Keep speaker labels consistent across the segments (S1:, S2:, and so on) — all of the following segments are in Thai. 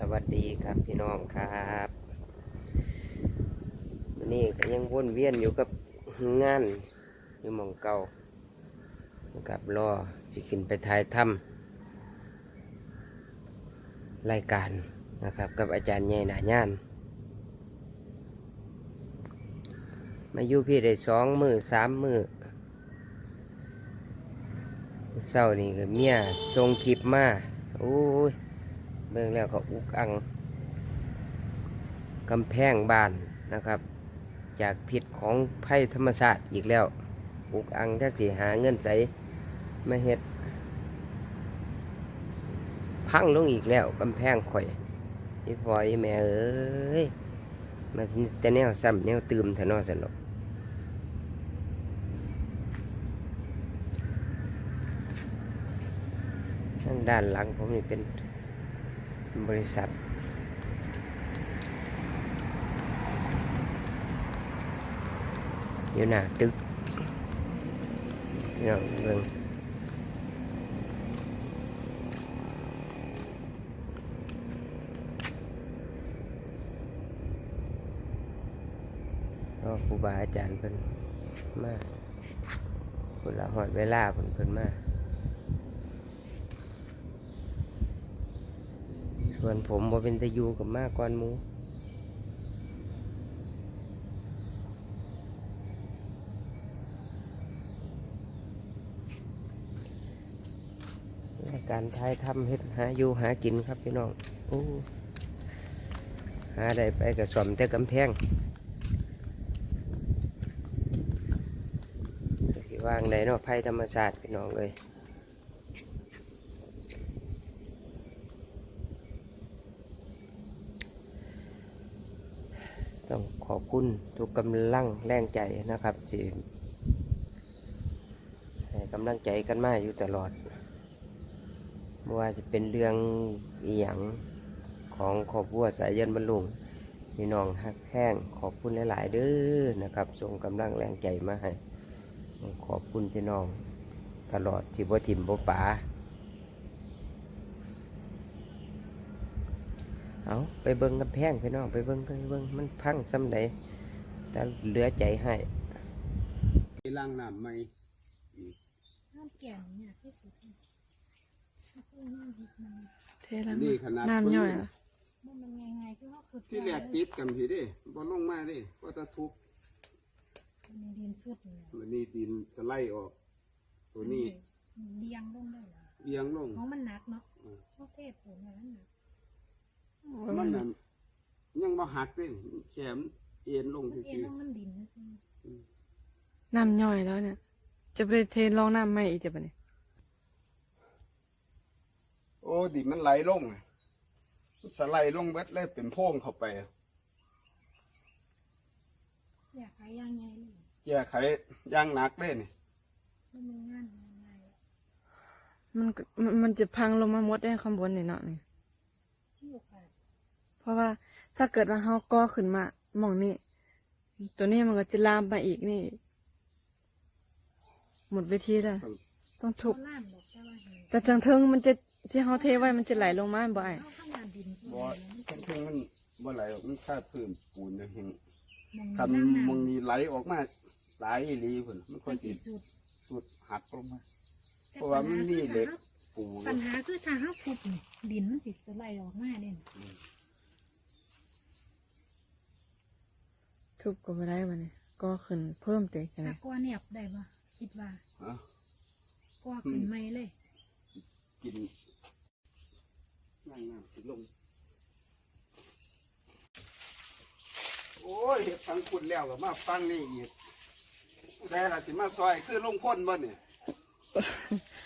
S1: สวัสดีครับพี่น้องครับนนี้ก็ยังวนเวียนอยู่กับงานอยู่มองเก่ากับรอสิขึ้นไปถ่ายทำรายการนะครับ กับอาจารย์ใหญ่หนาย่าน มาอยู่พี่ได้สองมือสามมือเศร้านี่ก็เมียส่งคลิปมาโอ้ย เบิ่งแล้วก็อุกอังกำแพงบานนะครับ จากพิษของภัยธรรมศาสตร์อีกแล้ว อุกอังถ้าสิหาเงินใสมาเฮ็ด พังลงอีกแล้วกำแพงข่อยอีพอยแม่เอ้ยมาแต่แนวซ้ำแนวตื่มถนอสนกทางด้านหลังผมนี่เป็น บริษัท อยู่หน้าตึกพี่น้องเบิ่งก็ครูบาอาจารย์เพิ่นมาคนละหอดเวลาเพิ่นเพิ่นมา ส่วนผมบ่เป็นตะยูกับมากก่อนมูการทายทำเฮ็ดหาอยู่หากินครับพี่น้องโอ้หาได้ไปกับสวมแต่กำแพงสิวางได้เนาะภัยธรรมศาสตร์พี่น้องเลย ต้องขอบคุณทุกกำลังแรงใจนะครับที่ให้กำลังใจกันมาอยู่ตลอดไม่ว่าจะเป็นเรื่องอีหยังของครอบครัวสายเย็นบรรลุงพี่น้องฮักแห้งขอบคุณหลายๆเด้อนะครับส่งกำลังแรงใจมาให้ขอบคุณพี่น้องตลอดที่บ่ถิ่มบ่ป๋า เอาไปเบิ้งกำแพงพี่น้องไปเบิ้งไปเบิ้งมันพังซ้ำใดแต่เหลือใจให้
S2: ไปล้างน้ำไหม
S3: น้ำแก่นเนี่ยที่สุดเลยถ้าพูดน้ำพริกมัน
S4: เทแล้ว
S2: นี่ขนาด
S4: น้ำย่อยละ
S3: มันมันไงๆคือเขาคือ
S2: ที่แรกติดกันพี่เดิบ่ลงมาเดิก็จะทุบ
S3: ในดินสุดเนี่ย
S2: วันนี้ดินสไลด์ออก ตัวนี้
S3: เลี้ยงลงได้เหรอ
S2: เอียงลง
S3: เพราะมันหนักเนาะ
S2: อืม
S3: เพราะเทพผมเนี่ยมันหนัก
S2: มันนั่นยัง บ่หักเด้แขมเอ็นลง
S3: มันเอ็น
S2: ซื่อ
S3: ลงมันดินนะใช่ไหม
S4: น้ำย่อยแล้วเนี่ย จะไปเทลองน้ำใหม่อีกจะปะเนี่ย
S2: ๆโอ้ดินมันไหลลงอะมันสไลด์ลงเบิดเลยเป็นโพรงเข้าไป
S3: อยากขายย่างไงเลย
S2: แก้ไขอย่างหนักเลยนี่
S3: มันมันงานง่าย
S4: มันก็มันมันจะพังลงมาหมดได้ข้างบนนี่เนาะนี่
S3: ที่โอกาส
S4: เพราะว่า ถ้าเกิดว่าเฮาก่อขึ้นมาหมองนี่ ตัวนี้มันก็จะลามไปอีกนี่ หมดเวทีแล้วต้องทุ
S3: เขา
S4: บ
S3: ล่ามบอกแต่ว่าเห็น
S4: แต่จังเทิงมันจะที่เฮาเทไว้มันจะไหลลงมาบ่ไอ้
S3: เขาข้างงานดินสุด
S2: บ่
S3: เลย
S2: ทั้งทึงมันบ่ไหลออกมันคาดพื้นปูนจังเห็น
S3: มอง
S2: คัน
S3: นั่ง
S2: มอง
S3: น้ำ
S2: นี้ไหลออกมาหลายอีหลีพุ่นมันค่
S3: มั
S2: อย
S3: น
S2: สิ
S3: สิสุด
S2: สุดหักลงมา
S3: แต่
S2: เพราะว่ามันมีเหล็กปู
S3: ปัญหาคือถ้าเขาทุบนี่ดินมันสิสไลด์ออกมาเนี่ย
S4: ทุบก็บ่ได้บ่เนี่ยก่อขึ้นเพิ่มเตะกัน
S3: ถ้า
S4: เลย
S3: ก้อนเนี่ยได้ปะคิดว่า
S2: ฮะ
S3: ก้อขึ้นไม่เลย
S2: กินนั่งน้ำสิลง โอ้ยเห็ดฟังคุณแล้วก็มาฟังนี่อีกผู้ใดล่ะสิมาซอยคือลุงพ่นบ่เนี่ย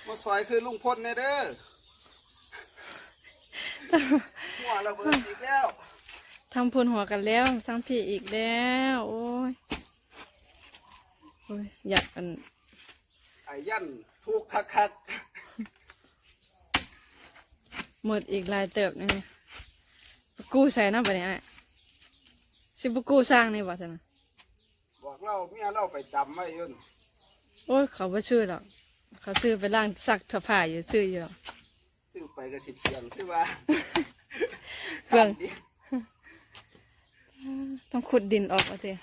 S2: มาซอยคือลุงพ่นแน่เด้อหัวระเบิดอีกแล้ว
S4: ทำพูนหัวกันแล้วทั้งพี่อีกแล้ว โอ้ยโอ้ยอยากกัน
S2: ไอ้ยันถูกคักคัก
S4: หมดอีกหลายเติบนี่กู้ใส่น้ำปะเนี่ยอ้ายสิบกู้สร้างนี่บ่ท่านนะ
S2: ๆบอกเราเมียเราไปจำไว้อยุ่น
S4: โอ้ยเขาไม่ชื่อหรอกเขาซื้อไปล่างซักถัผ้าอยู่ซื้ออยู่หรอก
S2: ซื้อไปก็สิเพียงคือว่า
S4: เบิ่ง ต้องขุดดินออกเอาเถอะ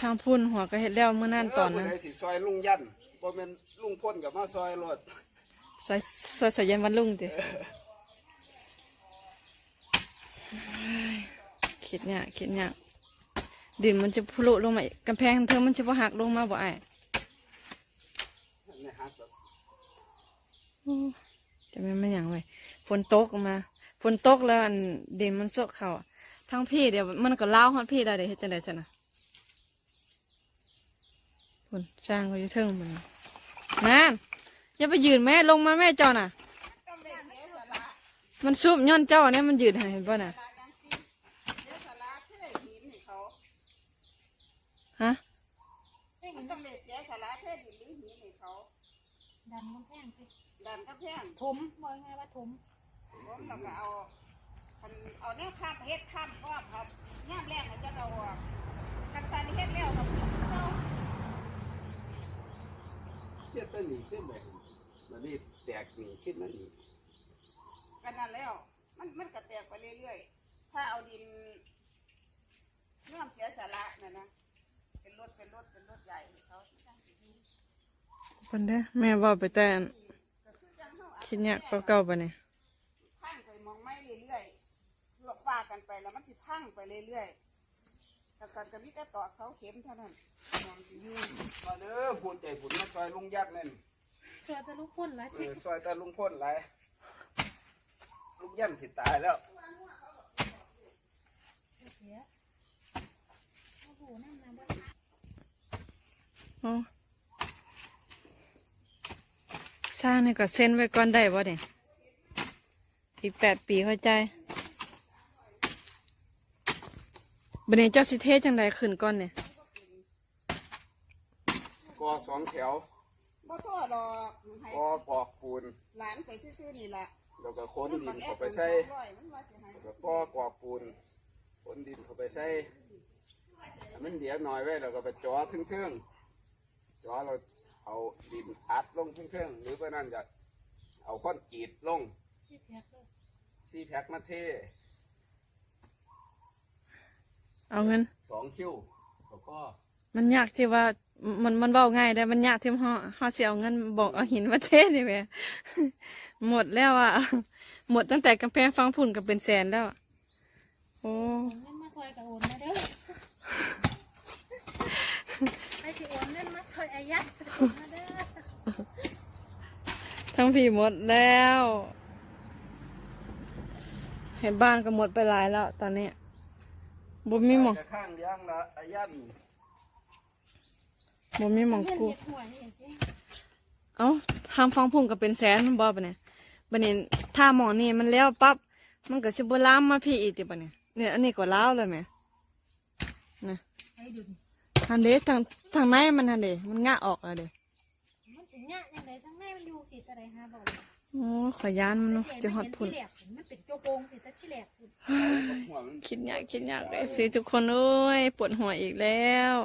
S4: ทางพุ่นหัวก็เห็ดแล้วเมื่อนั่นตอนนั้น
S2: เผู้ใดสิซอยลุงยันบ่แม่นลุงพ่นกับมาซอยรถ
S4: ซอยซอยสายันวันลุงติคิดเนี่ยากคิดเนี่ยากดินมันจะพุลุลงมาอีกกำแพงเธอมันจะบ่หักลงมาบ่ไอ้าย
S2: นี่ฮักแบบ
S4: อู้จะไม่นมันหยังไว้ฝ นตกมาฝนตกแล้วอันดินมันโซกเข่าอะทั้งพี่เดี๋ยวมันก็เล่าวฮอดพี่ได้เดี๋ยวเฮ็ดจังได๋ซะนะฝนสร้างก็อยู่เทิงมันนั่นอย่าไปยืนแม่ลงมาแม่เจ้าน่ะ มันซุบย้อนเจ้าเนี่ยมันยืนให้เห็นป่ะน่ะฮะ
S5: มันต้องได้เสียสาระเทศหรือหินให้เขา
S3: ดันกำแพงสิ
S5: ดันกระแพง
S3: ถมบอกไงายว่าถม
S5: ผมเราก็เอาคันเอาแนวข้ามเฮ็ดข้ามรอบครับย่ามแรกเราจะเอาออกคันซานเฮ็ดแล้วกับพี่เขา
S2: เฮ็ดแต้นนี่ขึ้นแบบมันนี่แตกนี่ขึ้นมานี่
S5: กันนั่นแล้ว มันมันก็แตกไปเรื่อยๆ ถ้าเอาดินเนื่อมเสียสาระน่ะนะ เป็นรถเป็นรถเป็นรถใหญ่ให้เขาที่ตั้งสิดี
S4: คนเด้อแม่ว่าไปแต่อัน
S5: ก็คือจังเฮาอา
S4: คิดเนี่ยก็เก่าๆปะเนี่ย
S5: พังไปมองไม่เรื่อยๆหลบ ฟ้ากันไปแล้วมันสิพังไปเรื่อยๆกับสันก็มีแต่ตอกเสาเข็มเท่านั้นมองสิอยู่
S2: มาเด้อพูนใจผุนมาซอยลุงยันนั่น
S3: เจอจะลุกพุ่นแล้ว
S2: เออซอยแต่ลุงพ่นหลายลุงยันสิตายแล้ว
S3: เสียโอ้โหนั่งมาบ้าน
S4: โอ้สร้างนี่ก็เซ็นไว้ก่อนได้บ่เนี่ยอีกแปดปีเข้าใจ บันนี้เจ้าสิเทศจังไดขึ้นก่อนเนี่ย
S2: กอสองแถว
S5: บ่โทษดอกให้
S2: กอปอกปูน
S5: หลานไปซื่อๆนี่ล่ะ
S2: แล้วก็ค้นดินเข้าไปใส่
S5: มันว่าสิให้
S2: แล้วก็กอกปูนค้นดินเข้าไปใส่ให้มันเดี๋ยวหน่อยไว้แล้วก็ไปจ่อทึ่งๆจ่อเราเอาดินอัดลงทึ่งๆหรือว่านั่นจะเอาค้อนกรีดลง
S3: ที่แพ็คเลย
S2: ซีแพ็คมาเท
S4: เอาเงิน
S2: สองคิ้วแล้วก็
S4: มันยากที่ว่ามันมันเบาง่ายแต่มันยากที่ห่อห่อเสียเอาเงินบอกเอาหินมาเทศนี่แหม่หมดแล้วอะหมดตั้งแต่กำแพงฟังผุ่นก็เป็นแสนแล้วอะโอ้
S3: โอนเงินมาซอยกับโอนมาเด้อไอ้ที่โอนเงินมาซอยอายัดโอนมาเด้อ
S4: ทั้งพี่หมดแล้ว เห็นบ้านก็หมดไปหลายแล้วตอนนี้ บ่มีหมอง
S2: จะข้างเลี้ยงละอายัน
S4: บ่มีหมอง
S3: เงิน
S4: กู
S3: เด็ดหัวนี่จริง
S4: เอ้าทำฟังพุ่งก็เป็นแสนมันบ่ปะเนี่ยบัดนี้ถ้าหมองนี่มันแล้วปั๊บมันก็สิบ่ลามมาพี่อีกติปะเนี่ยเนี่ยอันนี้ก็ลาวเลยแหมนะ
S3: ไอ้ดึง
S4: ทางเด้ทางทางในมันทันเด้มันงะออกแล้วเด้
S3: มันถึงเนี้ยยังไงทั้งในมันอยู่สิตะไรฮะบอก
S4: โอ้ขอยยานมันเนาะจะฮอดพุ่น
S3: ที่แหลกมันเป็นโจโปงสิตะที่แหลกพุ่น
S2: หัวมัน
S4: คิดยากคิดยากเลยสิทุกคนเอ้ยปวดหัวอีกแล้ว